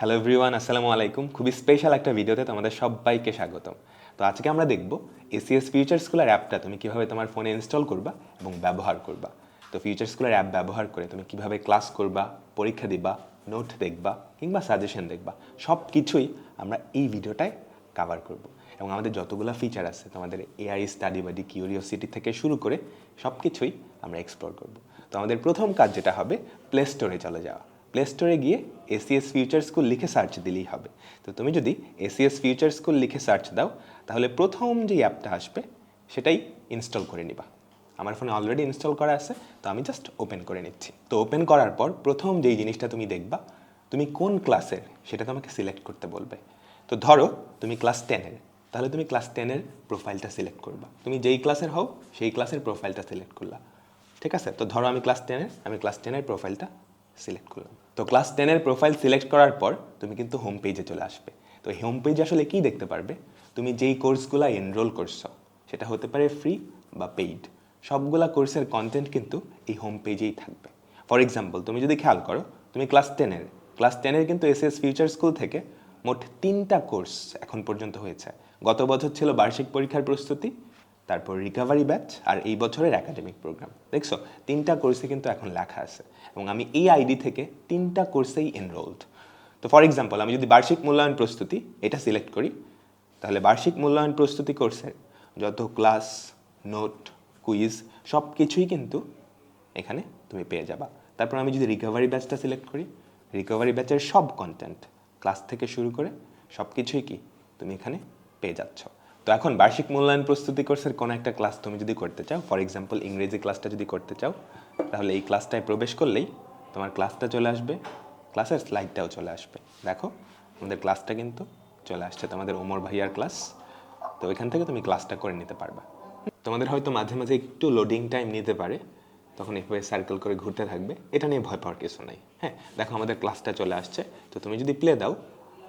Hello everyone আসসালামু আলাইকুম। খুবই স্পেশাল একটা ভিডিওতে তোমাদের সবাইকে স্বাগতম। তো আজকে আমরা দেখব এসিএস ফিউচার স্কুলের অ্যাপটা তুমি কীভাবে তোমার ফোনে ইনস্টল করবা এবং ব্যবহার করবা। তো ফিউচার স্কুলের অ্যাপ ব্যবহার করে তুমি কীভাবে ক্লাস করবা, পরীক্ষা দিবা নোট দেখবা কিংবা সাজেশন দেখবা সব কিছুই আমরা এই ভিডিওটায় কাভার করব। এবং আমাদের যতগুলো ফিচার আছে, তোমাদের এআই স্টাডি বাডি কিউরিওসিটি থেকে শুরু করে সব কিছুই আমরা এক্সপ্লোর করব। তো আমাদের প্রথম কাজ যেটা হবে প্লে স্টোরে চলে যাওয়া। প্লে স্টোরে গিয়ে এসিএস ফিউচার স্কুল লিখে সার্চ দিলেই হবে। তো তুমি যদি এসিএস ফিউচার স্কুল লিখে সার্চ দাও, তাহলে প্রথম যে অ্যাপটা আসবে, সেটাই ইনস্টল করে নিবা। আমার ফোনে অলরেডি ইনস্টল করা আছে, তো আমি জাস্ট ওপেন করে নিচ্ছি। তো ওপেন করার পর প্রথম যেই জিনিসটা তুমি দেখবা, তুমি কোন ক্লাসের সেটা তোমাকে সিলেক্ট করতে বলবে। তো ধরো তুমি ক্লাস টেনের তাহলে তুমি ক্লাস টেনের প্রোফাইলটা সিলেক্ট করবা। তুমি যেই ক্লাসের হও, সেই ক্লাসের প্রোফাইলটা সিলেক্ট করলা। ঠিক আছে? তো ধরো আমি ক্লাস টেনের আমি ক্লাস টেনের প্রোফাইলটা সিলেক্ট করলাম তো ক্লাস টেনের প্রোফাইল সিলেক্ট করার পর তুমি কিন্তু হোম পেজে চলে আসবে। তো হোম পেজে আসলে কি দেখতে পারবে? তুমি যেই কোর্সগুলো এনরোল করছ, সেটা হতে পারে ফ্রি বা পেইড সবগুলা কোর্সের কন্টেন্ট কিন্তু এই হোম পেজেই থাকবে। ফর এক্সাম্পল তুমি যদি খেয়াল করো, তুমি ক্লাস টেনের ক্লাস টেনের কিন্তু এস এস ফিউচার স্কুল থেকে মোট তিনটা কোর্স এখন পর্যন্ত হয়েছে। গত বছর ছিল বার্ষিক পরীক্ষার প্রস্তুতি তারপর রিকভারি ব্যাচ আর এই বছরের একাডেমিক প্রোগ্রাম দেখছ? তিনটা কোর্সে কিন্তু এখন লেখা আছে এবং আমি এই আইডি থেকে তিনটা কোর্সেই এনরোলড তো ফর এক্সাম্পল আমি যদি বার্ষিক মূল্যায়ন প্রস্তুতি এটা সিলেক্ট করি, তাহলে বার্ষিক মূল্যায়ন প্রস্তুতি কোর্সের যত ক্লাস নোট কুইজ সব কিছুই কিন্তু এখানে তুমি পেয়ে যাবা। তারপর আমি যদি রিকভারি ব্যাচটা সিলেক্ট করি রিকভারি ব্যাচের সব কন্টেন্ট ক্লাস থেকে শুরু করে সব কিছুই কি তুমি এখানে পেয়ে যাচ্ছ। তো এখন বার্ষিক মূল্যায়ন প্রস্তুতি কোর্সের কোনো একটা ক্লাস তুমি যদি করতে চাও ফর এক্সাম্পল ইংরেজি ক্লাসটা যদি করতে চাও, তাহলে এই ক্লাসটায় প্রবেশ করলেই তোমার ক্লাসটা চলে আসবে ক্লাসের স্লাইডটাও চলে আসবে। দেখো, আমাদের ক্লাসটা কিন্তু চলে আসছে, তোমাদের ওমর ভাইয়ার ক্লাস তো এখান থেকে তুমি ক্লাসটা করে নিতে পারবা। তোমাদের হয়তো মাঝে মাঝে একটু লোডিং টাইম নিতে পারে, তখন এভাবে সার্কেল করে ঘুরতে থাকবে, এটা নিয়ে ভয় পাওয়ার কিছু নাই। হ্যাঁ দেখো আমাদের ক্লাসটা চলে আসছে, তো তুমি যদি প্লে দাও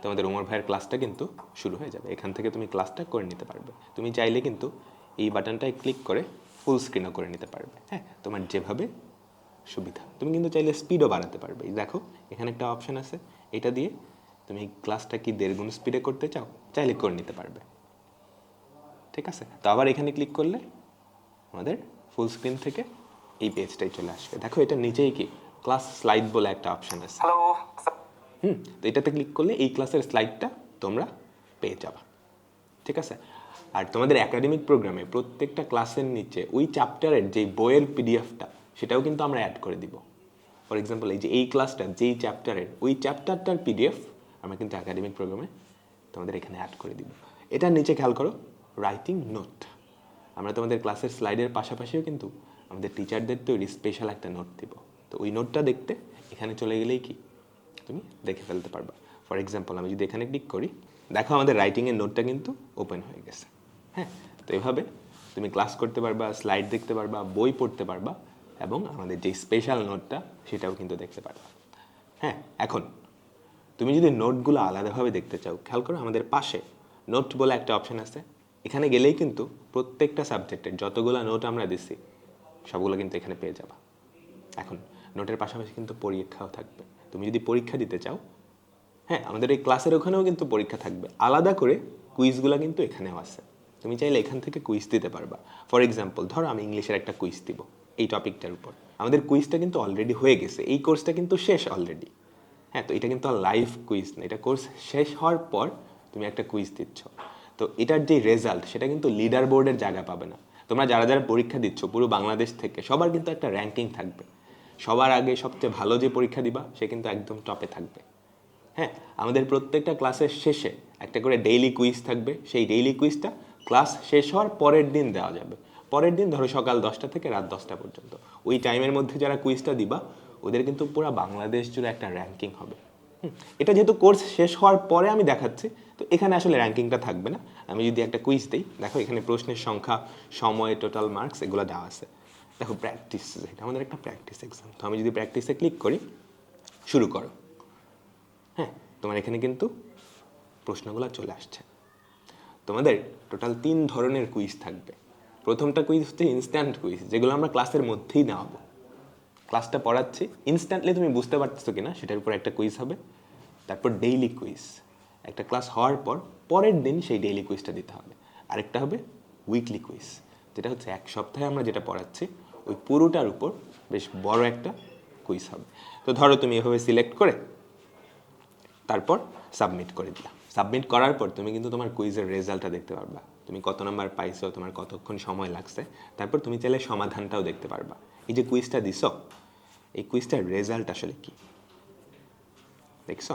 তোমাদের উমর ভাইয়ের ক্লাসটা কিন্তু শুরু হয়ে যাবে। এখান থেকে তুমি ক্লাসটা করে নিতে পারবে। তুমি চাইলে কিন্তু এই বাটনটায় ক্লিক করে ফুল স্ক্রিনও করে নিতে পারবে। হ্যাঁ তোমার যেভাবে সুবিধা। তুমি কিন্তু চাইলে স্পিডও বাড়াতে পারবে। দেখো, এখানে একটা অপশন আছে। এটা দিয়ে তুমি ক্লাসটা কি দেড় গুণ স্পিডে করতে চাও, চাইলে করে নিতে পারবে। ঠিক আছে? তো আবার এখানে ক্লিক করলে আমাদের ফুল স্ক্রিন থেকে এই পেজটাই চলে আসবে। দেখো, এটা নিচেই কি? ক্লাস স্লাইড বলে একটা অপশন আছে। হ্যালো হুম, তো এটাতে ক্লিক করলে এই ক্লাসের স্লাইডটা তোমরা পেয়ে যাবা। ঠিক আছে? আর তোমাদের একাডেমিক প্রোগ্রামে প্রত্যেকটা ক্লাসের নিচে ওই চ্যাপ্টারের যেই বইয়ের পিডিএফটা সেটাও কিন্তু আমরা অ্যাড করে দিব। ফর এক্সাম্পল এই যে এই ক্লাসটা যেই চ্যাপ্টারের ওই চ্যাপ্টারটার পিডিএফ আমরা কিন্তু একাডেমিক প্রোগ্রামে তোমাদের এখানে অ্যাড করে দিব। এটার নিচে খেয়াল করো রাইটিং নোট আমরা তোমাদের ক্লাসের স্লাইডের পাশাপাশিও কিন্তু আমাদের টিচারদের তৈরি স্পেশাল একটা নোট দিব। তো ওই নোটটা দেখতে এখানে চলে গেলেই কি? তুমি দেখে ফেলতে পারবা। ফর এক্সাম্পল আমি যদি এখানে ক্লিক করি, দেখো আমাদের রাইটিংয়ের নোটটা কিন্তু ওপেন হয়ে গেছে। হ্যাঁ? তো এভাবে তুমি ক্লাস করতে পারবা স্লাইড দেখতে পারবা, বই পড়তে পারবা এবং আমাদের যে স্পেশাল নোটটা সেটাও কিন্তু দেখতে পারবা। হ্যাঁ? এখন, তুমি যদি নোটগুলো আলাদাভাবে দেখতে চাও, খেয়াল করো আমাদের পাশে নোট বলে একটা অপশন আছে। এখানে গেলেই কিন্তু প্রত্যেকটা সাবজেক্টের যতগুলো নোট আমরা দিচ্ছি সবগুলো কিন্তু এখানে পেয়ে যাবা। এখন নোটের পাশাপাশি কিন্তু পরীক্ষাও থাকবে। তুমি যদি পরীক্ষা দিতে চাও হ্যাঁ আমাদের এই ক্লাসের ওখানেও কিন্তু পরীক্ষা থাকবে। আলাদা করে কুইজগুলো কিন্তু এখানেও আছে। তুমি চাইলে এখান থেকে কুইজ দিতে পারবা। ফর এক্সাম্পল ধরো আমি ইংলিশের একটা কুইজ দিব এই টপিকটার উপর। আমাদের কুইজটা কিন্তু অলরেডি হয়ে গেছে। এই কোর্সটা কিন্তু শেষ অলরেডি হ্যাঁ তো এটা কিন্তু লাইভ কুইজ না। এটা কোর্স শেষ হওয়ার পর তুমি একটা কুইজ দিচ্ছ। তো এটার যে রেজাল্ট সেটা কিন্তু লিডার বোর্ডের জায়গা পাবে না। তোমরা যারা যারা পরীক্ষা দিচ্ছ, পুরো বাংলাদেশ থেকে, সবার কিন্তু একটা র্যাঙ্কিং থাকবে। সবার আগে সবচেয়ে ভালো যে পরীক্ষা দিবা, সে কিন্তু একদম টপে থাকবে। হ্যাঁ আমাদের প্রত্যেকটা ক্লাসের শেষে একটা করে ডেইলি কুইজ থাকবে। সেই ডেইলি কুইজটা ক্লাস শেষ হওয়ার পরের দিন দেওয়া যাবে। পরের দিন ধরো সকাল দশটা থেকে রাত দশটা পর্যন্ত। ওই টাইমের মধ্যে যারা কুইজটা দিবা, ওদের কিন্তু পুরো বাংলাদেশ জুড়ে একটা র্যাঙ্কিং হবে। এটা যেহেতু কোর্স শেষ হওয়ার পরে আমি দেখাচ্ছি, তো এখানে আসলে র্যাঙ্কিংটা থাকবে না। আমি যদি একটা কুইজ দিই, দেখো এখানে প্রশ্নের সংখ্যা, সময় টোটাল মার্কস এগুলো দেওয়া আছে। দেখো প্র্যাকটিস এটা আমাদের একটা প্র্যাকটিস এক্সাম তো আমি যদি প্র্যাকটিসে ক্লিক করি, শুরু করো। হ্যাঁ তোমার এখানে কিন্তু প্রশ্নগুলো চলে আসছে। তোমাদের টোটাল তিন ধরনের কুইজ থাকবে। প্রথমটা কুইজ হচ্ছে ইনস্ট্যান্ট কুইজ যেগুলো আমরা ক্লাসের মধ্যেই নেওয়াবো ক্লাসটা পড়াচ্ছি ইনস্ট্যান্টলি তুমি বুঝতে পারতেছো কিনা, সেটার উপর একটা কুইজ হবে। তারপর ডেইলি কুইজ একটা ক্লাস হওয়ার পর, পরের দিন সেই ডেইলি কুইজটা দিতে হবে। আরেকটা হবে উইকলি কুইজ যেটা হচ্ছে এক সপ্তাহে আমরা যেটা পড়াচ্ছি ওই পুরোটার উপর বেশ বড় একটা কুইজ হবে। তো ধরো তুমি এভাবে সিলেক্ট করে তারপর সাবমিট করে দিলা। সাবমিট করার পর তুমি কিন্তু তোমার কুইজের রেজাল্টটা দেখতে পারবা। তুমি কত নাম্বার পাইছো, তোমার কতক্ষণ সময় লাগছে, তারপর তুমি চাইলে সমাধানটাও দেখতে পারবা। এই যে কুইজটা দিছ, এই কুইজটার রেজাল্ট আসলে কি? দেখছ?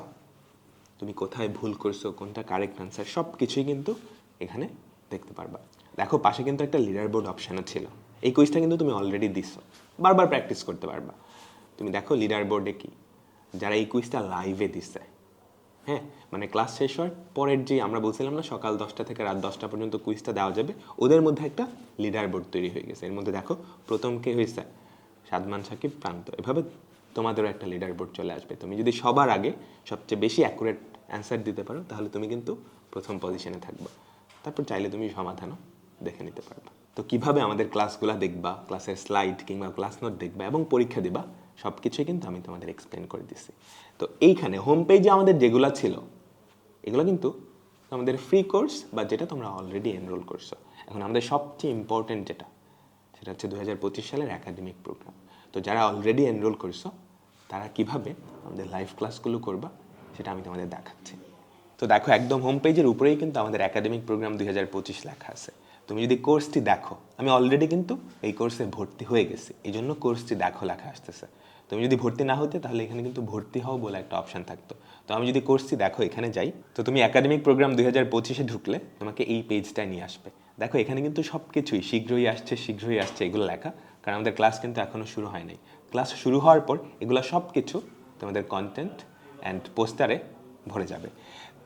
তুমি কোথায় ভুল করছ, কোনটা কারেক্ট আনসার সব কিছুই কিন্তু এখানে দেখতে পারবা। দেখো, পাশে কিন্তু একটা লিডার বোর্ড অপশানও ছিল। এই কুইজটা কিন্তু তুমি অলরেডি দিছো। বারবার প্র্যাকটিস করতে পারবা। তুমি দেখো লিডার বোর্ডে কি? যারা এই কুইজটা লাইভে দিচ্ছে হ্যাঁ? মানে ক্লাস শেষ হওয়ার পরের যে আমরা বলছিলাম না, সকাল দশটা থেকে রাত দশটা পর্যন্ত কুইজটা দেওয়া যাবে, ওদের মধ্যে একটা লিডার বোর্ড তৈরি হয়ে গেছে। এর মধ্যে দেখো, প্রথম কে হয়েছে? সাদমান সাকিব প্রান্ত। এভাবে তোমাদেরও একটা লিডার বোর্ড চলে আসবে। তুমি যদি সবার আগে সবচেয়ে বেশি অ্যাকুরেট অ্যান্সার দিতে পারো, তাহলে তুমি কিন্তু প্রথম পজিশনে থাকবে। তারপর চাইলে তুমি সমাধানও দেখে নিতে পারবে। তো কীভাবে আমাদের ক্লাসগুলো দেখবা? ক্লাসের স্লাইড কিংবা ক্লাস নোট দেখবা এবং পরীক্ষা দিবা? সব কিছুই কিন্তু আমি তোমাদের এক্সপ্লেন করে দিচ্ছি তো এইখানে হোম পেজে আমাদের যেগুলো ছিল, এগুলো কিন্তু আমাদের ফ্রি কোর্স বা যেটা তোমরা অলরেডি এনরোল করছ। এখন আমাদের সবচেয়ে ইম্পর্টেন্ট যেটা, সেটা হচ্ছে দু হাজার পঁচিশ সালের একাডেমিক প্রোগ্রাম তো যারা অলরেডি এনরোল করছ, তারা কীভাবে আমাদের লাইভ ক্লাসগুলো করবা, সেটা আমি তোমাদের দেখাচ্ছি। তো দেখো, একদম হোম পেজের উপরেই কিন্তু আমাদের একাডেমিক প্রোগ্রাম পঁচিশ লেখা আছে। তুমি যদি কোর্সটি দেখো, আমি অলরেডি কিন্তু এই কোর্সে ভর্তি হয়ে গেছি, এই জন্য কোর্সটি দেখো লেখা আসতেছে। তুমি যদি ভর্তি না হতে, তাহলে এখানে কিন্তু ভর্তি হও বলে একটা অপশন থাকতো। তো আমি যদি কোর্সটি দেখো, এখানে যাই, তো তুমি একাডেমিক প্রোগ্রাম দুই হাজার পঁচিশে ঢুকলে, তোমাকে এই পেজটায় নিয়ে আসবে। দেখো, এখানে কিন্তু সব কিছুই শীঘ্রই আসছে শীঘ্রই আসছে এগুলো লেখা, কারণ আমাদের ক্লাস কিন্তু এখনও শুরু হয় নাই। ক্লাস শুরু হওয়ার পর এগুলো সব কিছু তোমাদের কন্টেন্ট অ্যান্ড পোস্টারে ভরে যাবে।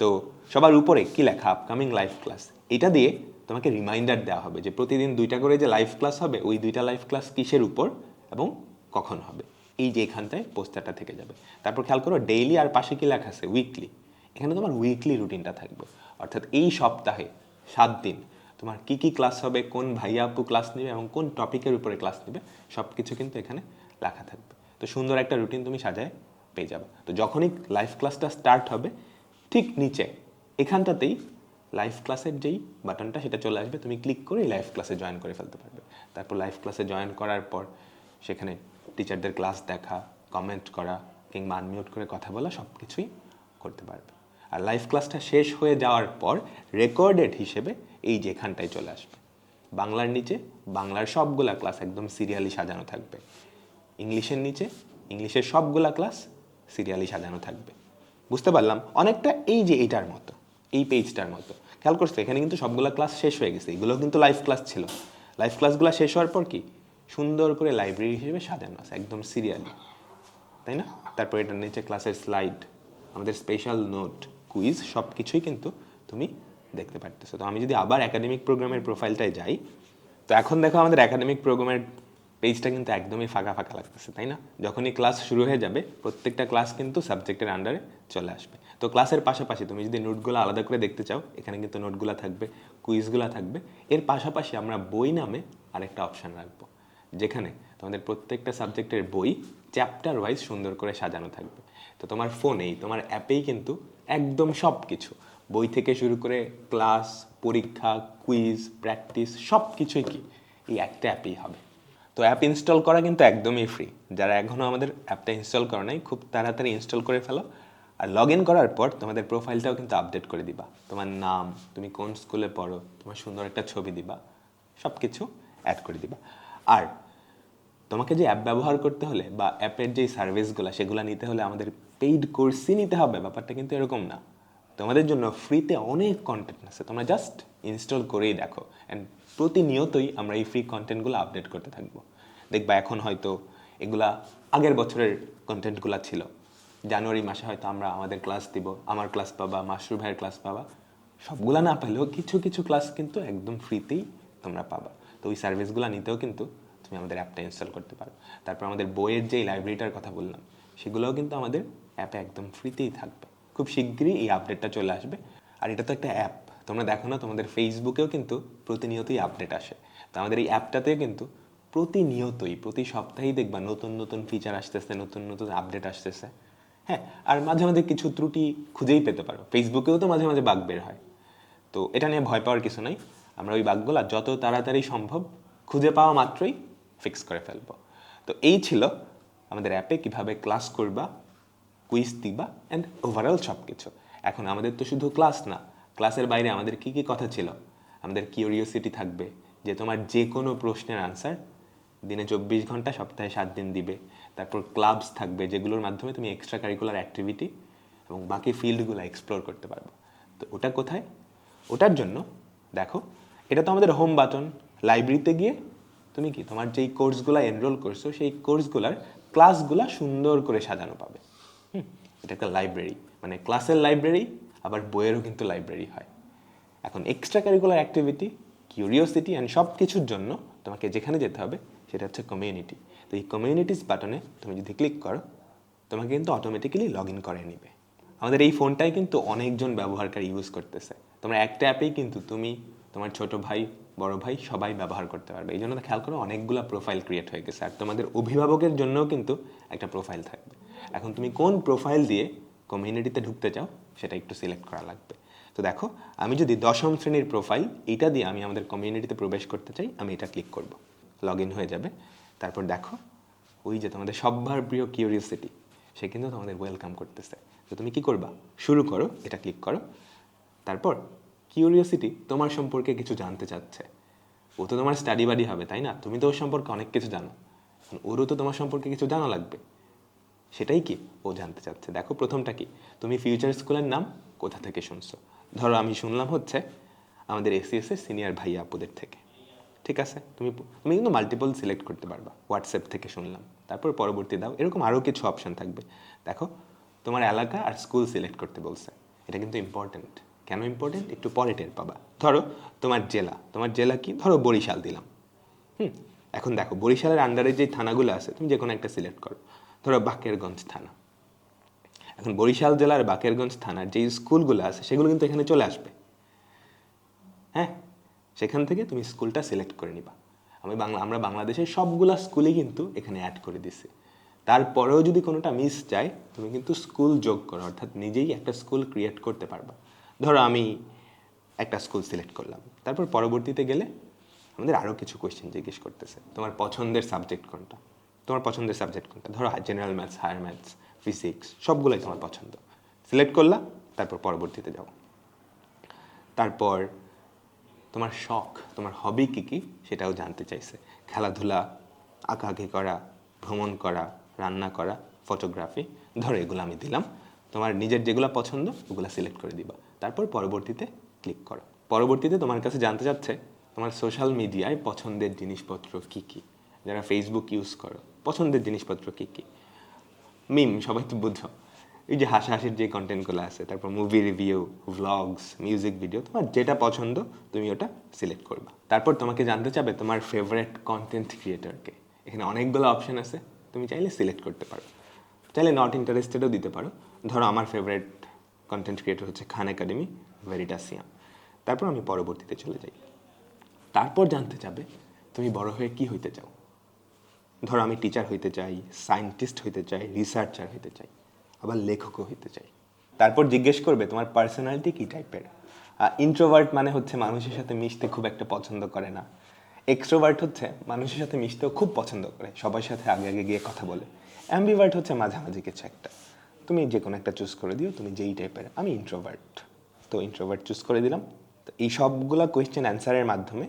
তো সবার উপরে কি লেখা আপকামিং লাইভ ক্লাস এটা দিয়ে তোমাকে রিমাইন্ডার দেওয়া হবে যে প্রতিদিন দুইটা করে যে লাইভ ক্লাস হবে, ওই দুইটা লাইভ ক্লাস কিসের উপর এবং কখন হবে? এই যে এখানটায় পোস্টারটা থেকে যাবে। তারপর খেয়াল করো ডেইলি আর পাশে কি লেখা আছে? উইকলি এখানে তোমার উইকলি রুটিনটা থাকবে। অর্থাৎ এই সপ্তাহে সাত দিন তোমার কি কি ক্লাস হবে, কোন ভাইয়া আপু ক্লাস নেবে এবং কোন টপিকের উপরে ক্লাস নেবে সব কিছু কিন্তু এখানে লেখা থাকবে। তো সুন্দর একটা রুটিন তুমি সাজায় পেয়ে যাবে। তো যখনই লাইভ ক্লাসটা স্টার্ট হবে, ঠিক নিচে, এখানটাতেই লাইভ ক্লাসের যেই বাটনটা সেটা চলে আসবে, তুমি ক্লিক করে লাইভ ক্লাসে জয়েন করে ফেলতে পারবে। তারপর লাইভ ক্লাসে জয়েন করার পর সেখানে টিচারদের ক্লাস দেখা কমেন্ট করা, কিংবা আনমিউট করে কথা বলা সব কিছুই করতে পারবে। আর লাইভ ক্লাসটা শেষ হয়ে যাওয়ার পর রেকর্ডেড হিসেবে এই যে এখানটায় চলে আসবে। বাংলার নিচে, বাংলার সবগুলা ক্লাস একদম সিরিয়ালি সাজানো থাকবে। ইংলিশের নিচে, ইংলিশের সবগুলা ক্লাস সিরিয়ালি সাজানো থাকবে। বুঝতে পারলাম? অনেকটা এই যে এইটার মতো। এই পেজটার মতো। খেয়াল করছ এখানে কিন্তু সবগুলা ক্লাস শেষ হয়ে গেছে। এগুলো কিন্তু লাইভ ক্লাস ছিল। লাইভ ক্লাসগুলো শেষ হওয়ার পর কি? সুন্দর করে লাইব্রেরি হিসেবে সাজানো আছে, একদম সিরিয়ালি তাই না? তারপর এটার নিচে ক্লাসের স্লাইড আমাদের স্পেশাল নোট কুইজ সব কিছুই কিন্তু তুমি দেখতে পারতেছো। তো আমি যদি আবার একাডেমিক প্রোগ্রামের প্রোফাইলটায় যাই, তো এখন দেখো আমাদের একাডেমিক প্রোগ্রামের পেজটা কিন্তু একদমই ফাঁকা ফাঁকা লাগতেছে, তাই না? যখনই ক্লাস শুরু হয়ে যাবে, প্রত্যেকটা ক্লাস কিন্তু সাবজেক্টের আন্ডারে চলে আসবে। তো ক্লাসের পাশাপাশি তুমি যদি নোটগুলো আলাদা করে দেখতে চাও, এখানে কিন্তু নোটগুলো থাকবে কুইজগুলো থাকবে। এর পাশাপাশি আমরা বই নামে আরেকটা অপশান রাখব, যেখানে তোমাদের প্রত্যেকটা সাবজেক্টের বই চ্যাপ্টার ওয়াইজ সুন্দর করে সাজানো থাকবে। তো তোমার ফোনেই তোমার অ্যাপেই কিন্তু একদম সব কিছু বই থেকে শুরু করে ক্লাস পরীক্ষা কুইজ প্র্যাকটিস সব কিছুই কি? এই একটা অ্যাপেই হবে। তো অ্যাপ ইনস্টল করা কিন্তু একদমই ফ্রি যারা এখনও আমাদের অ্যাপটা ইনস্টল করা নাই, খুব তাড়াতাড়ি ইনস্টল করে ফেলো। আর লগ ইন করার পর তোমাদের প্রোফাইলটাও কিন্তু আপডেট করে দিবা। তোমার নাম, তুমি কোন স্কুলে পড়ো, তোমার সুন্দর একটা ছবি দিবা সব কিছু অ্যাড করে দিবা। আর তোমাকে যে অ্যাপ ব্যবহার করতে হলে বা অ্যাপের যে সার্ভিসগুলো সেগুলো নিতে হলে আমাদের পেইড কোর্সই নিতে হবে, ব্যাপারটা কিন্তু এরকম না। তোমাদের জন্য ফ্রিতে অনেক কন্টেন্ট আছে, তোমরা জাস্ট ইনস্টল করেই দেখো। অ্যান্ড প্রতিনিয়তই আমরা এই ফ্রি কন্টেন্টগুলো আপডেট করতে থাকব। দেখবা এখন হয়তো এগুলা আগের বছরের কন্টেন্টগুলো ছিল। জানুয়ারি মাসে হয়তো আমরা আমাদের ক্লাস দিব, আমার ক্লাস পাবা মাসরুর ভাইয়ের ক্লাস পাবা সবগুলা না পেলেও কিছু কিছু ক্লাস কিন্তু একদম ফ্রিতেই তোমরা পাবা। তো ওই সার্ভিসগুলো নিতেও কিন্তু তুমি আমাদের অ্যাপটা ইনস্টল করতে পারো। তারপর আমাদের বইয়ের যেই লাইব্রেরিটার কথা বললাম, সেগুলোও কিন্তু আমাদের অ্যাপে একদম ফ্রিতেই থাকবে। খুব শিগগিরই এই আপডেটটা চলে আসবে। আর এটা তো একটা অ্যাপ তোমরা দেখো না, তোমাদের ফেসবুকেও কিন্তু প্রতিনিয়তই আপডেট আসে। তো আমাদের এই অ্যাপটাতেও কিন্তু প্রতিনিয়তই, প্রতি সপ্তাহেই দেখবা নতুন নতুন ফিচার আসতেছে, নতুন নতুন আপডেট আসতেছে। হ্যাঁ আর মাঝে মাঝে কিছু ত্রুটি খুঁজেই পেতে পারো। ফেসবুকেও তো মাঝে মাঝে বাগ বের হয়। তো এটা নিয়ে ভয় পাওয়ার কিছু নাই। আমরা ওই বাগগুলো যত তাড়াতাড়ি সম্ভব খুঁজে পাওয়া মাত্রই ফিক্স করে ফেলব। তো এই ছিল আমাদের অ্যাপে কীভাবে ক্লাস করবা কুইজ দিবা অ্যান্ড ওভারঅল সব কিছু এখন আমাদের তো শুধু ক্লাস না ক্লাসের বাইরে আমাদের কি কি কথা ছিল? আমাদের কিউরিওসিটি থাকবে, যে তোমার যে কোনো প্রশ্নের আনসার দিনে চব্বিশ ঘণ্টা, সপ্তাহে সাত দিন দিবে। তারপর ক্লাবস থাকবে যেগুলোর মাধ্যমে তুমি এক্সট্রা কারিকুলার অ্যাক্টিভিটি এবং বাকি ফিল্ডগুলো এক্সপ্লোর করতে পারবে। তো ওটা কোথায়? ওটার জন্য, দেখো, এটা তো আমাদের হোম বাটন লাইব্রেরিতে গিয়ে তুমি কি, তোমার যেই কোর্সগুলো এনরোল করছ, সেই কোর্সগুলোর ক্লাসগুলো সুন্দর করে সাজানো পাবে। হুম, এটা একটা লাইব্রেরি মানে ক্লাসের লাইব্রেরি আবার বইয়েরও কিন্তু লাইব্রেরি হয়। এখন extra curricular activity curiosity and সব কিছুর জন্য তোমাকে যেখানে যেতে হবে, সেটা হচ্ছে কমিউনিটি তো এই কমিউনিটিস বাটনে তুমি যদি ক্লিক করো, তোমাকে কিন্তু অটোমেটিক্যালি লগ ইন করে নেবে। আমাদের এই ফোনটাই কিন্তু অনেকজন ব্যবহারকারী ইউজ করতেছে। তোমরা একটা অ্যাপেই কিন্তু তুমি, তোমার ছোট ভাই, বড় ভাই সবাই ব্যবহার করতে পারবে। এই জন্য খেয়াল করো, অনেকগুলো প্রোফাইল ক্রিয়েট হয়ে গেছে। আর তোমাদের অভিভাবকের জন্যও কিন্তু একটা প্রোফাইল থাকবে। এখন তুমি কোন প্রোফাইল দিয়ে কমিউনিটিতে ঢুকতে চাও, সেটা একটু সিলেক্ট করা লাগবে। তো দেখো, আমি যদি দশম শ্রেণির প্রোফাইল এটা দিয়ে আমি আমাদের কমিউনিটিতে প্রবেশ করতে চাই, আমি এটা ক্লিক করব। লগ ইন হয়ে যাবে। তারপর দেখো, ওই যে তোমাদের সবার প্রিয় কিউরিয়াসিটি সে কিন্তু তোমাদের ওয়েলকাম করতেছে। তো তুমি কি করবা? শুরু করো, এটা ক্লিক করো। তারপর কিউরিয়াসিটি তোমার সম্পর্কে কিছু জানতে চাচ্ছে। ও তো তোমার স্টাডি বাডি হবে, তাই না? তুমি তো ওর সম্পর্কে অনেক কিছু জানো। ওরও তো তোমার সম্পর্কে কিছু জানা লাগবে। সেটাই কি? ও জানতে চাচ্ছে। দেখো প্রথমটা কি? তুমি ফিউচার স্কুলের নাম কোথা থেকে শুনছো? ধরো আমি শুনলাম হচ্ছে আমাদের এসিএস এর সিনিয়র ভাইয়া আপুদের থেকে। ঠিক আছে? তুমি তুমি কিন্তু মাল্টিপল সিলেক্ট করতে পারবা। হোয়াটসঅ্যাপ থেকে শুনলাম। তারপর পরবর্তী দাও। এরকম আরও কিছু অপশন থাকবে। দেখো, তোমার এলাকা আর স্কুল সিলেক্ট করতে বলছে। এটা কিন্তু ইম্পর্টেন্ট কেন ইম্পর্টেন্ট একটু পরে টের পাবা। ধরো, তোমার জেলা। তোমার জেলা কি? ধরো বরিশাল দিলাম। হুম? এখন দেখো, বরিশালের আন্ডারে যে থানাগুলো আছে, তুমি যে কোনো একটা সিলেক্ট করো। ধরো বাকেরগঞ্জ থানা। এখন বরিশাল জেলার বাকেরগঞ্জ থানার যে স্কুলগুলো আছে, সেগুলো কিন্তু এখানে চলে আসবে। হ্যাঁ? সেখান থেকে তুমি স্কুলটা সিলেক্ট করে নিবা। আমি বাংলা আমরা বাংলাদেশের সবগুলা স্কুলই কিন্তু এখানে অ্যাড করে দিছি। তারপরেও যদি কোনোটা মিস যায়, তুমি কিন্তু স্কুল যোগ করো, অর্থাৎ নিজেই একটা স্কুল ক্রিয়েট করতে পারবা। ধরো আমি একটা স্কুল সিলেক্ট করলাম। তারপর পরবর্তীতে গেলে আমাদের আরও কিছু কোয়েশ্চেন জিজ্ঞেস করতেছে। তোমার পছন্দের সাবজেক্ট কোনটা? তোমার পছন্দের সাবজেক্ট কোনটা? ধরো general maths higher maths physics সবগুলোই তোমার পছন্দ। সিলেক্ট করলা, তারপর পরবর্তীতে যাও। তারপর তোমার শখ, তোমার হবি কী কী সেটাও জানতে চাইছে। খেলাধুলা, আঁকাআঁকি করা, ভ্রমণ করা, রান্না করা ফটোগ্রাফি ধরো এগুলো আমি দিলাম। তোমার নিজের যেগুলো পছন্দ, ওগুলো সিলেক্ট করে দিবা। তারপর পরবর্তীতে ক্লিক করো। পরবর্তীতে তোমার কাছে জানতে চাচ্ছে, তোমার সোশ্যাল মিডিয়ায় পছন্দের জিনিসপত্র কী কী? যারা ফেসবুক ইউজ করো, পছন্দের জিনিসপত্র কী কী? মিম সবাই তো বুঝো। এই যে হাসাহাসির যে কন্টেন্টগুলো আছে, তারপর movie review vlogs music video তোমার যেটা পছন্দ, তুমি ওটা সিলেক্ট করবা। তারপর তোমাকে জানতে চাবে তোমার ফেভারিট কন্টেন্ট ক্রিয়েটরকে এখানে অনেকগুলো অপশন আছে, তুমি চাইলে সিলেক্ট করতে পারো। চাইলে নট ইন্টারেস্টেডও দিতে পারো। ধরো আমার ফেভারিট কন্টেন্ট ক্রিয়েটর হচ্ছে খান একাডেমি ভেরিটাসিয়াম তারপর আমি পরবর্তীতে চলে যাই। তারপর জানতে চাবে, তুমি বড় হয়ে কি হইতে চাও? ধরো আমি টিচার হইতে চাই সায়েন্টিস্ট হইতে চাই রিসার্চার হইতে চাই। আবার লেখকও হইতে চাই। তারপর জিজ্ঞেস করবে, তোমার পার্সোনালিটি কী টাইপের ইন্ট্রোভার্ট মানে হচ্ছে মানুষের সাথে মিশতে খুব একটা পছন্দ করে না। এক্সট্রোভার্ট হচ্ছে মানুষের সাথে মিশতেও খুব পছন্দ করে, সবার সাথে আগে আগে গিয়ে কথা বলে। অ্যাম্বিভার্ট হচ্ছে মাঝামাঝি কিছু একটা। তুমি যে কোনো একটা চুজ করে দিও, তুমি যেই টাইপের আমি ইন্ট্রোভার্ট তো ইন্ট্রোভার্ট চুজ করে দিলাম। তো এই সবগুলো কোয়েশ্চেন অ্যান্সারের মাধ্যমে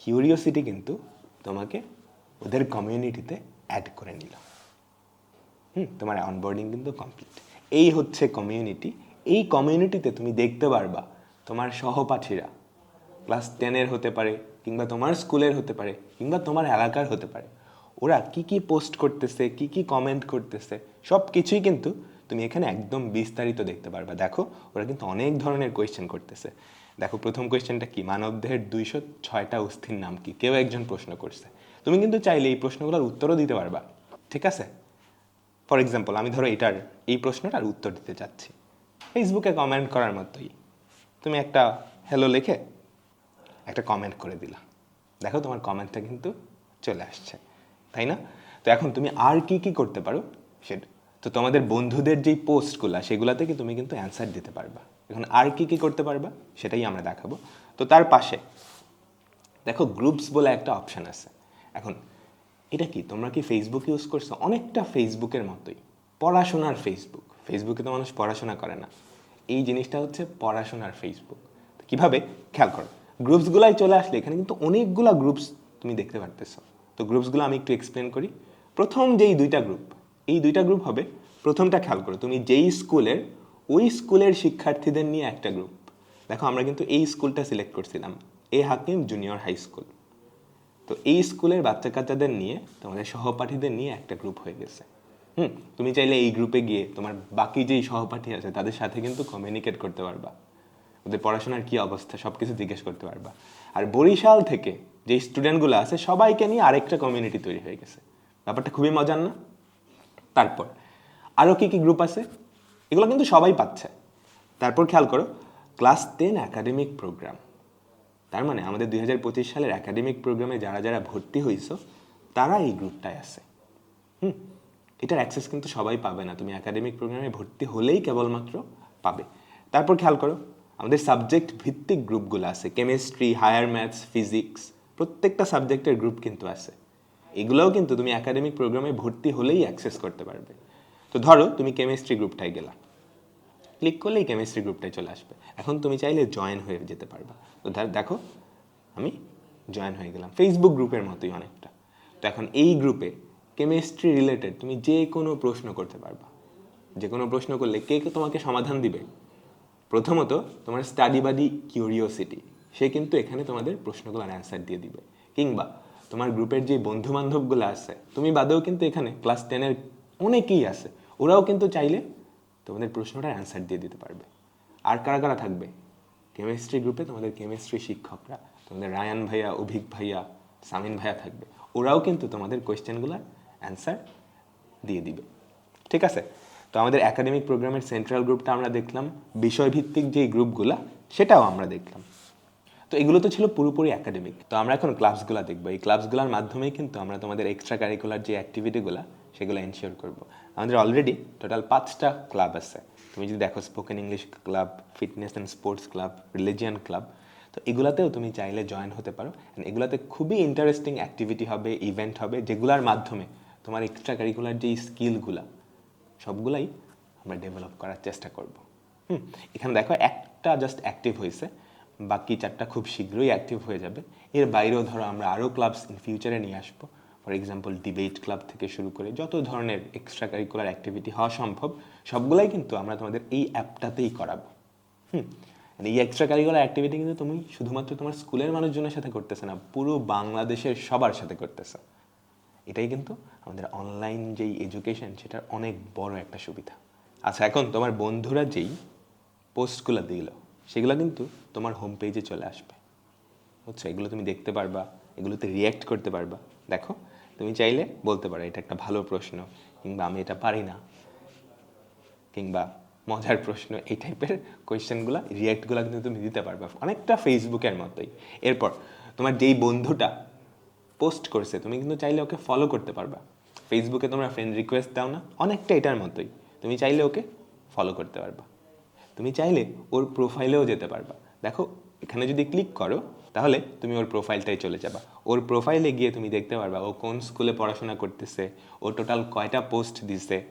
কিউরিওসিটি কিন্তু তোমাকে ওদের কমিউনিটিতে অ্যাড করে নিল। তোমার অনবোর্ডিং কিন্তু কমপ্লিট এই হচ্ছে কমিউনিটি এই কমিউনিটিতে তুমি দেখতে পারবা তোমার সহপাঠীরা ক্লাস টেনের হতে পারে কিংবা তোমার স্কুলের হতে পারে কিংবা তোমার এলাকার হতে পারে। ওরা কি কি পোস্ট করতেছে, কি কি কমেন্ট করতেছে সব কিছুই কিন্তু তুমি এখানে একদম বিস্তারিত দেখতে পারবা। দেখো, ওরা কিন্তু অনেক ধরনের কোয়েশ্চেন করতেছে। দেখো, প্রথম কোয়েশ্চেনটা কি? মানবদেহের দুইশো ছয়টা অস্থির নাম কি? কেউ একজন প্রশ্ন করছে। তুমি কিন্তু চাইলে এই প্রশ্নগুলোর উত্তরও দিতে পারবা। ঠিক আছে? ফর এক্সাম্পল আমি ধরো এটার, এই প্রশ্নটার উত্তর দিতে চাচ্ছি। ফেসবুকে কমেন্ট করার মতোই। তুমি একটা হ্যালো লিখে একটা কমেন্ট করে দিলা। দেখো তোমার কমেন্টটা কিন্তু চলে আসছে। তাই না? তো এখন তুমি আর কি কি করতে পারো? সেটা তো তোমাদের বন্ধুদের যেই পোস্টগুলো সেগুলো থেকে তুমি কিন্তু অ্যান্সার দিতে পারবা। এখন আর কি কি করতে পারবা, সেটাই আমরা দেখাবো। তো তার পাশে, দেখো গ্রুপস বলে একটা অপশান আছে। এখন এটা কি? তোমরা কি ফেসবুক ইউজ করছ? অনেকটা ফেসবুকের মতোই। পড়াশোনার ফেসবুক ফেসবুকে তো মানুষ পড়াশোনা করে না। এই জিনিসটা হচ্ছে পড়াশোনার ফেসবুক কীভাবে? খেয়াল করো। গ্রুপসগুলাই চলে আসলে এখানে কিন্তু অনেকগুলা গ্রুপস তুমি দেখতে পারতেছো। তো গ্রুপসগুলো আমি একটু এক্সপ্লেন করি। প্রথম যেই দুইটা গ্রুপ এই দুইটা গ্রুপ হবে, প্রথমটা খেয়াল করো। তুমি যেই স্কুলের, ওই স্কুলের শিক্ষার্থীদের নিয়ে একটা গ্রুপ দেখো, আমরা কিন্তু এই স্কুলটা সিলেক্ট করছিলাম। A Hakim junior high school তো এই স্কুলের বাচ্চা কাচ্চাদের নিয়ে, তোমাদের সহপাঠীদের নিয়ে একটা গ্রুপ হয়ে গেছে। হুম, তুমি চাইলে এই গ্রুপে গিয়ে তোমার বাকি যেই সহপাঠী আছে, তাদের সাথে কিন্তু কমিউনিকেট করতে পারবা। ওদের পড়াশোনার কি অবস্থা সব কিছু জিজ্ঞেস করতে পারবা। আর বরিশাল থেকে যে স্টুডেন্টগুলো আছে, সবাইকে নিয়ে আরেকটা কমিউনিটি তৈরি হয়ে গেছে। ব্যাপারটা খুবই মজার না? তারপর আরও কি কি গ্রুপ আছে? এগুলো কিন্তু সবাই পাচ্ছে। তারপর খেয়াল করো ক্লাস টেন একাডেমিক প্রোগ্রাম তার মানে আমাদের দুই হাজার পঁচিশ সালের একাডেমিক প্রোগ্রামে যারা যারা ভর্তি হয়েছো তারা এই গ্রুপটায় আছে। হুম? এটার অ্যাক্সেস কিন্তু সবাই পাবে না। তুমি একাডেমিক প্রোগ্রামে ভর্তি হলেই কেবলমাত্র পাবে। তারপর খেয়াল করো, আমাদের সাবজেক্ট ভিত্তিক গ্রুপগুলো আছে। কেমিস্ট্রি হায়ার ম্যাথস ফিজিক্স প্রত্যেকটা সাবজেক্টের গ্রুপ কিন্তু আছে। এগুলোও কিন্তু তুমি একাডেমিক প্রোগ্রামে ভর্তি হলেই অ্যাক্সেস করতে পারবে। তো ধরো, তুমি কেমিস্ট্রি গ্রুপটায় গেলা। ক্লিক করলেই কেমিস্ট্রি গ্রুপটায় চলে আসবে। এখন তুমি চাইলে জয়েন হয়ে যেতে পারবা। তো দেখো, আমি জয়েন হয়ে গেলাম। ফেসবুক গ্রুপের মতোই অনেকটা। তো এখন এই গ্রুপে কেমিস্ট্রি রিলেটেড তুমি যে কোনো প্রশ্ন করতে পারবা। যে কোনো প্রশ্ন করলে কে তোমাকে সমাধান দিবে? প্রথমত তোমার স্টাডি বাডি কিউরিওসিটি সে কিন্তু এখানে তোমাদের প্রশ্নগুলোর অ্যান্সার দিয়ে দিবে। কিংবা তোমার গ্রুপের যে বন্ধু বান্ধবগুলো আছে, তুমি বাদেও কিন্তু এখানে ক্লাস টেনের অনেকেই আছে। ওরাও কিন্তু চাইলে তোমাদের প্রশ্নটার অ্যান্সার দিয়ে দিতে পারবে। আর কারা কারা থাকবে? কেমিস্ট্রি গ্রুপে তোমাদের কেমিস্ট্রি শিক্ষকরা, তোমাদের রায়ান ভাইয়া, অভিক ভাইয়া, সামিন ভাইয়া থাকবে। ওরাও কিন্তু তোমাদের কোয়েশ্চেনগুলোর অ্যান্সার দিয়ে দিবে। ঠিক আছে? তো আমাদের একাডেমিক প্রোগ্রামের সেন্ট্রাল গ্রুপটা আমরা দেখলাম, বিষয়ভিত্তিক যে গ্রুপগুলা সেটাও আমরা দেখলাম। তো এগুলো তো ছিল পুরোপুরি একাডেমিক তো আমরা এখন ক্লাবসগুলো দেখব। এই ক্লাবসগুলোর মাধ্যমেই কিন্তু আমরা তোমাদের এক্সট্রা কারিকুলার যে অ্যাক্টিভিটিগুলো সেগুলো এনশিওর করব। আমাদের অলরেডি টোটাল পাঁচটা ক্লাব আছে। তুমি যদি দেখো spoken English club fitness and sports club religion club তো এগুলাতেও তুমি চাইলে জয়েন হতে পারো। And এগুলাতে খুবই ইন্টারেস্টিং অ্যাক্টিভিটি হবে ইভেন্ট হবে, যেগুলোর মাধ্যমে তোমার এক্সট্রা কারিকুলার যেই স্কিলগুলা সবগুলাই আমরা ডেভেলপ করার চেষ্টা করব। হুম, এখানে দেখো একটা জাস্ট অ্যাক্টিভ হয়েছে, বাকি চারটা খুব শীঘ্রই অ্যাক্টিভ হয়ে যাবে। এর বাইরেও ধরো আমরা আরও ক্লাবস ইন ফিউচারে নিয়ে আসব। ফর এক্সাম্পল ডিবেট ক্লাব থেকে শুরু করে যত ধরনের এক্সট্রা কারিকুলার অ্যাক্টিভিটি হওয়া সম্ভব, সবগুলাই কিন্তু আমরা তোমাদের এই অ্যাপটাতেই করাবো। হুম এই এক্সট্রা কারিকুলার অ্যাক্টিভিটি কিন্তু তুমি শুধুমাত্র তোমার স্কুলের মানুষজনের সাথে করতেছে না, পুরো বাংলাদেশের সবার সাথে করতেছে। এটাই কিন্তু আমাদের অনলাইন যেই এডুকেশন সেটার অনেক বড় একটা সুবিধা। আচ্ছা এখন তোমার বন্ধুরা যেই পোস্টগুলো দিল, সেগুলো কিন্তু তোমার হোম পেজে চলে আসবে। বুঝছ? এগুলো তুমি দেখতে পারবা, এগুলোতে রিয়্যাক্ট করতে পারবা। দেখো তুমি চাইলে বলতে পারো, এটা একটা ভালো প্রশ্ন, কিংবা আমি এটা পারি না, কিংবা মজার প্রশ্ন, এই টাইপের কোয়েশ্চেনগুলো রিয়্যাক্টগুলো কিন্তু তুমি দিতে পারবে। অনেকটা ফেসবুকের মতোই। এরপর, তোমার যেই বন্ধুটা পোস্ট করছে, তুমি কিন্তু চাইলে ওকে ফলো করতে পারবা। ফেসবুকে তোমরা ফ্রেন্ড রিকোয়েস্ট দাও না, অনেকটা এটার মতোই। তুমি চাইলে ওকে ফলো করতে পারবা। তুমি চাইলে ওর প্রোফাইলেও যেতে পারবা। দেখো, এখানে যদি ক্লিক করো তাহলে তুমি ওর প্রোফাইলটাই চলে যাবা। ওর প্রোফাইলে গিয়ে তুমি দেখতে পারবা, ও কোন স্কুলে পড়াশোনা করতেছে, ও টোটাল কয়টা পোস্ট দিছে,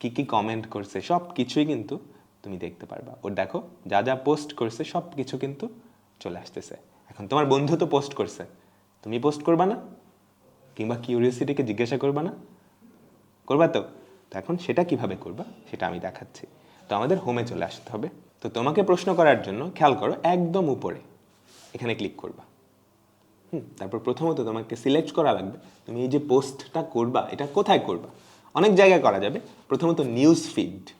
কি কি কমেন্ট করছে সব কিছুই কিন্তু তুমি দেখতে পারবা। ওর দেখো, যা যা পোস্ট করছে সব কিছু কিন্তু চলে আসতেছে। এখন তোমার বন্ধু তো পোস্ট করছে। তুমি পোস্ট করবা না? কিংবা কিউরিয়াসিটিকে জিজ্ঞাসা করবা না? করবা তো? তো এখন সেটা কীভাবে করবা, সেটা আমি দেখাচ্ছি। তো আমাদের হোমে চলে আসতে হবে। তো তোমাকে প্রশ্ন করার জন্য খেয়াল করো, একদম উপরে। এখানে ক্লিক করবা। হুম, তারপর প্রথমত তোমাকে সিলেক্ট করা লাগবে। তুমি এই যে পোস্টটা করবা, এটা কোথায় করবা? অনেক জায়গায় করা যাবে। প্রথমত নিউজ ফিড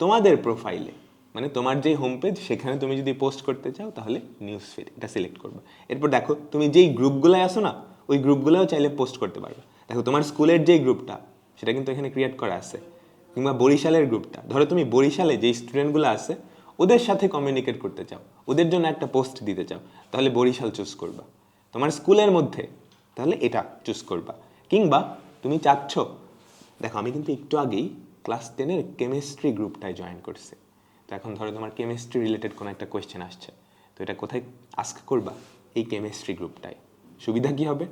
তোমাদের প্রোফাইলে মানে তোমার যে হোম পেজ সেখানে তুমি যদি পোস্ট করতে চাও, তাহলে নিউজ ফিড এটা সিলেক্ট করবে। এরপর দেখো, তুমি যেই গ্রুপগুলোয় আসো না, ওই গ্রুপগুলোও চাইলে পোস্ট করতে পারবে। দেখো, তোমার স্কুলের যেই গ্রুপটা সেটা কিন্তু এখানে ক্রিয়েট করা আছে। কিংবা বরিশালের গ্রুপটা ধরো তুমি বরিশালে যেই স্টুডেন্টগুলো আছে ওদের সাথে কমিউনিকেট করতে চাও, ওদের জন্য একটা পোস্ট দিতে চাও, তাহলে বরিশাল চুজ করবা। তোমার স্কুলের মধ্যে, তাহলে এটা চুজ করবা। কিংবা তুমি চাচ্ছ, দেখো আমি কিন্তু একটু আগেই ক্লাস টেনের কেমিস্ট্রি গ্রুপটায় জয়েন করছে। তো এখন ধরো তোমার কেমিস্ট্রি রিলেটেড কোনো একটা কোয়েশ্চেন আসছে, তো এটা কোথায় আস্ক করবা? এই কেমিস্ট্রি গ্রুপটায় সুবিধা কি হবে?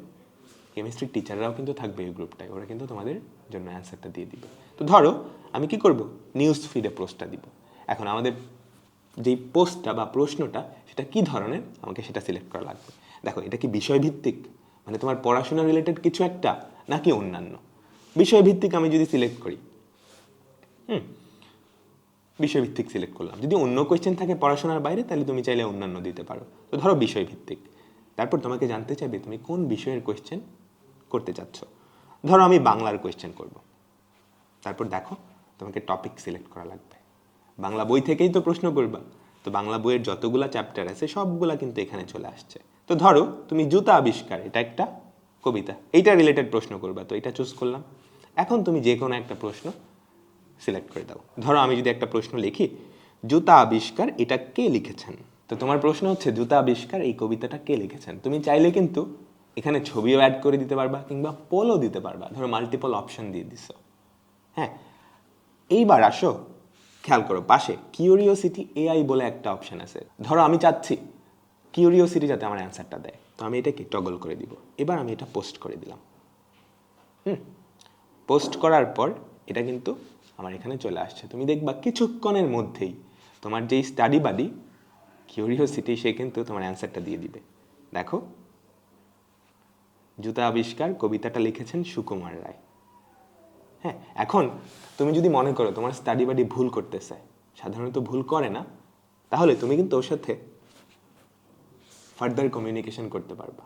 কেমিস্ট্রির টিচাররাও কিন্তু থাকবে এই গ্রুপটায় ওরা কিন্তু তোমাদের জন্য অ্যান্সারটা দিয়ে দিবে। তো ধরো, আমি কি করব? নিউজ ফিডে পোস্টটা দিব। এখন আমাদের যেই পোস্টটা বা প্রশ্নটা, সেটা কি ধরনের? আমাকে সেটা সিলেক্ট করা লাগবে। দেখো, এটা কি বিষয়ভিত্তিক? মানে তোমার পড়াশোনা রিলেটেড কিছু একটা, নাকি অন্যান্য? বিষয়ভিত্তিক আমি যদি সিলেক্ট করি, হুম, বিষয়ভিত্তিক সিলেক্ট করলাম। যদি অন্য কোয়েশ্চেন থাকে পড়াশোনার বাইরে, তাহলে তুমি চাইলে অন্যান্য দিতে পারো। তো ধরো বিষয়ভিত্তিক। তারপর তোমাকে জানতে চাইবে, তুমি কোন বিষয়ের কোয়েশ্চেন করতে চাচ্ছ? ধরো আমি বাংলার কোয়েশ্চেন করব। তারপর দেখো, তোমাকে টপিক সিলেক্ট করা লাগবে। বাংলা বই থেকেই তো প্রশ্ন করবা। তো বাংলা বইয়ের যতগুলা চ্যাপ্টার আছে, সবগুলা কিন্তু এখানে চলে আসছে। তো ধরো, তুমি জুতা আবিষ্কার, এটা একটা কবিতা। এইটা রিলেটেড প্রশ্ন করবা, তো এটা চুজ করলাম। এখন তুমি যে কোনো একটা প্রশ্ন সিলেক্ট করে দাও। ধরো, আমি যদি একটা প্রশ্ন লিখি, জুতা আবিষ্কার, এটা কে লিখেছেন? তো তোমার প্রশ্ন হচ্ছে, জুতা আবিষ্কার, এই কবিতাটা কে লিখেছেন? তুমি চাইলে কিন্তু এখানে ছবিও অ্যাড করে দিতে পারবা, কিংবা পোলও দিতে পারবা। ধরো মাল্টিপল অপশন দিয়ে দিছো। হ্যাঁ এইবার আসো খেয়াল করো, পাশে কিউরিওসিটি এআই বলে একটা অপশন আছে। ধরো আমি চাচ্ছি কিউরিওসিটি যাতে আমার অ্যান্সারটা দেয়, তো আমি এটাকে টগল করে দিব। এবার আমি এটা পোস্ট করে দিলাম। হুম পোস্ট করার পর এটা কিন্তু আমার এখানে চলে আসছে। তুমি দেখবা কিছুক্ষণের মধ্যেই তোমার যেই স্টাডি বাডি কিউরিওসিটি সে কিন্তু তোমার অ্যান্সারটা দিয়ে দিবে। দেখো, জুতা আবিষ্কার কবিতাটা লিখেছেন সুকুমার রায়। এখন তুমি যদি মনে করো তোমার স্টাডি বাডি ভুল করতেছে, সাধারণত ভুল করে না, তাহলে তুমি কিন্তু ওর সাথে ফার্দার কমিউনিকেশন করতে পারবা।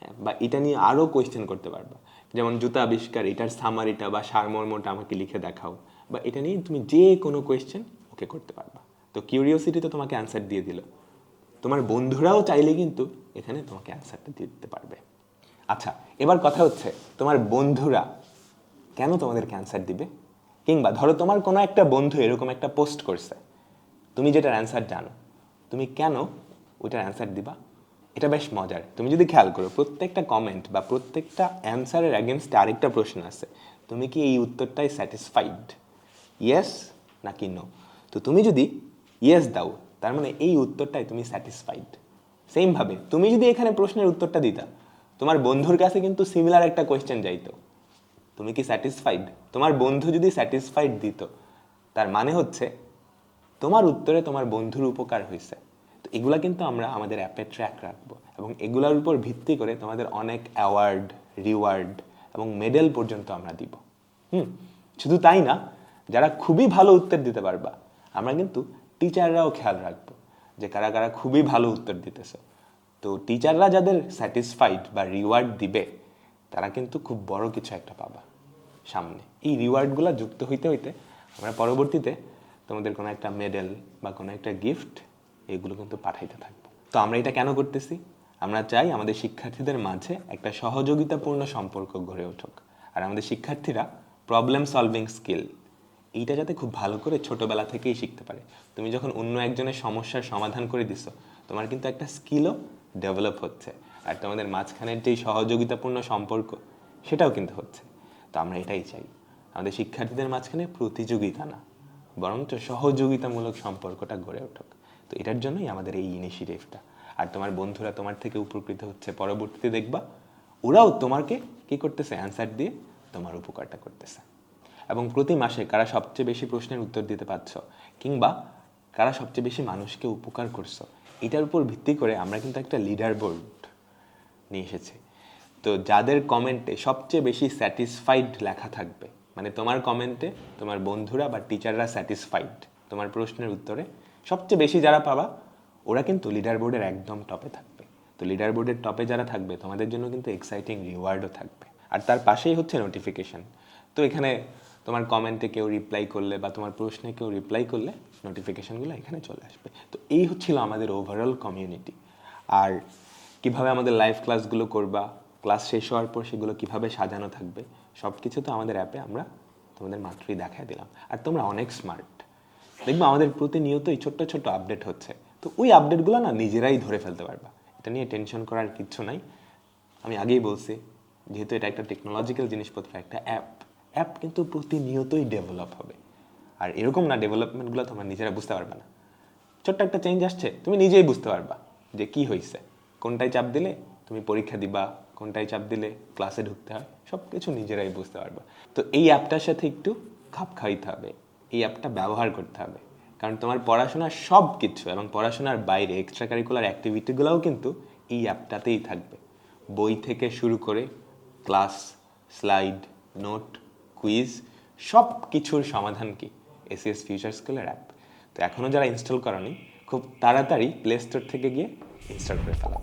হ্যাঁ বা এটা নিয়ে আরও কোয়েশ্চেন করতে পারবা। যেমন জুতা আবিষ্কার, এটার সামারিটা বা সারমর্মটা আমাকে লিখে দেখাও, বা এটা নিয়ে তুমি যে কোনো কোয়েশ্চেন ওকে করতে পারবা। তো কিউরিওসিটি তো তোমাকে অ্যান্সার দিয়ে দিল। তোমার বন্ধুরাও চাইলে কিন্তু এখানে তোমাকে অ্যান্সারটা দিয়ে দিতে পারবে। আচ্ছা এবার কথা হচ্ছে তোমার বন্ধুরা কেন তোমাদের ক্যান্সার দিবে? কিংবা ধরো তোমার কোনো একটা বন্ধু এরকম একটা পোস্ট করছে, তুমি যেটার অ্যান্সার জানো, তুমি কেন ওইটার অ্যান্সার দিবা? এটা বেশ মজার। তুমি যদি খেয়াল করো, প্রত্যেকটা কমেন্ট বা প্রত্যেকটা অ্যান্সারের অ্যাগেনস্টে আরেকটা প্রশ্ন আছে, তুমি কি এই উত্তরটাই স্যাটিসফাইড ইয়েস নাকি নো তো তুমি যদি ইয়েস দাও, তার মানে এই উত্তরটাই তুমি স্যাটিসফাইড সেমভাবে তুমি যদি এখানে প্রশ্নের উত্তরটা দিতা, তোমার বন্ধুর কাছে কিন্তু সিমিলার একটা কোয়েশ্চেন যাইতো। তুমি কি স্যাটিসফাইড তোমার বন্ধু যদি স্যাটিসফাইড দিত, তার মানে হচ্ছে তোমার উত্তরে তোমার বন্ধুর উপকার হয়েছে তো এগুলা কিন্তু আমরা আমাদের অ্যাপে ট্র্যাক রাখব এবং এগুলোর উপর ভিত্তি করে তোমাদের অনেক অ্যাওয়ার্ড রিওয়ার্ড এবং মেডেল পর্যন্ত আমরা দিব। হুম, শুধু তাই না, যারা খুবই ভালো উত্তর দিতে পারবা, আমরা কিন্তু টিচাররাও খেয়াল রাখব যে কারা কারা খুবই ভালো উত্তর দিতেছে। তো টিচাররা যাদের স্যাটিসফাইড বা রিওয়ার্ড দিবে তারা কিন্তু খুব বড় কিছু একটা পাবা সামনে। এই রিওয়ার্ডগুলো যুক্ত হইতে হইতে আমরা পরবর্তীতে তোমাদের কোনো একটা মেডেল বা কোনো একটা গিফট এগুলো কিন্তু পাঠাইতে থাকব। তো আমরা এটা কেন করতেছি? আমরা চাই আমাদের শিক্ষার্থীদের মাঝে একটা সহযোগিতাপূর্ণ সম্পর্ক গড়ে উঠুক। আর আমাদের শিক্ষার্থীরা প্রবলেম সলভিং স্কিল এইটা যাতে খুব ভালো করে ছোটবেলা থেকেই শিখতে পারে। তুমি যখন অন্য একজনের সমস্যার সমাধান করে দিছো, তোমার কিন্তু একটা স্কিলও ডেভেলপ হচ্ছে। আর তোমাদের মাঝখানের যেই সহযোগিতাপূর্ণ সম্পর্ক, সেটাও কিন্তু হচ্ছে। তো আমরা এটাই চাই। আমাদের শিক্ষার্থীদের মাঝখানে প্রতিযোগিতা না, বরঞ্চ সহযোগিতামূলক সম্পর্কটা গড়ে উঠুক। তো এটার জন্যই আমাদের এই ইনিশিয়েটিভটা আর তোমার বন্ধুরা তোমার থেকে উপকৃত হচ্ছে, পরবর্তীতে দেখবা ওরাও তোমাকে কি করতেছে অ্যান্সার দিয়ে তোমার উপকারটা করতেছে। এবং প্রতি মাসে কারা সবচেয়ে বেশি প্রশ্নের উত্তর দিতে পারছ, কিংবা কারা সবচেয়ে বেশি মানুষকে উপকার করছ, এটার উপর ভিত্তি করে আমরা কিন্তু একটা লিডার বোর্ড নিয়ে এসেছি। তো যাদের কমেন্টে সবচেয়ে বেশি স্যাটিসফাইড লেখা থাকবে মানে তোমার কমেন্টে তোমার বন্ধুরা বা টিচাররা স্যাটিসফাইড তোমার প্রশ্নের উত্তরে সবচেয়ে বেশি যারা পাবা, ওরা কিন্তু লিডার বোর্ডের একদম টপে থাকবে। তো লিডার বোর্ডের টপে যারা থাকবে, তোমাদের জন্য কিন্তু এক্সাইটিং রিওয়ার্ডও থাকবে। আর তার পাশেই হচ্ছে নোটিফিকেশন তো এখানে তোমার কমেন্টে কেউ রিপ্লাই করলে বা তোমার প্রশ্নে কেউ রিপ্লাই করলে নোটিফিকেশনগুলো এখানে চলে আসবে। তো এই হচ্ছিল আমাদের ওভারঅল কমিউনিটি আর কীভাবে আমাদের লাইভ ক্লাসগুলো করবা ক্লাস শেষ হওয়ার পর সেগুলো কীভাবে সাজানো থাকবে সব কিছু তো আমাদের অ্যাপে আমরা তোমাদের মাত্রই দেখায় দিলাম। আর তোমরা অনেক স্মার্ট দেখব আমাদের প্রতিনিয়তই ছোট্ট ছোট্ট আপডেট হচ্ছে। তো ওই আপডেটগুলো না নিজেরাই ধরে ফেলতে পারবা। এটা নিয়ে টেনশন করার কিচ্ছু নাই। আমি আগেই বলছি, যেহেতু এটা একটা টেকনোলজিক্যাল জিনিসপত্র, একটা অ্যাপ অ্যাপ কিন্তু প্রতিনিয়তই ডেভেলপ হবে। আর এরকম না ডেভেলপমেন্টগুলো তোমরা নিজেরা বুঝতে পারবে না। ছোট্ট একটা চেঞ্জ আসছে, তুমি নিজেই বুঝতে পারবা যে কি হয়েছে কোনটায় চাপ দিলে তুমি পরীক্ষা দিবা, কোনটায় চাপ দিলে ক্লাসে ঢুকতে হয় সব কিছু নিজেরাই বুঝতে পারবা। তো এই অ্যাপটার সাথে একটু খাপ খাইতে হবে, এই অ্যাপটা ব্যবহার করতে হবে। কারণ তোমার পড়াশোনার সব কিছু এবং পড়াশোনার বাইরে এক্সট্রা কারিকুলার অ্যাক্টিভিটিগুলোও কিন্তু এই অ্যাপটাতেই থাকবে। বই থেকে শুরু করে ক্লাস স্লাইড নোট কুইজ সব কিছুর সমাধান কি? এসিএস ফিউচার স্কুলের অ্যাপ তো এখনও যারা ইনস্টল করনি, খুব তাড়াতাড়ি প্লে স্টোর থেকে গিয়ে ইনস্টল করে ফেলো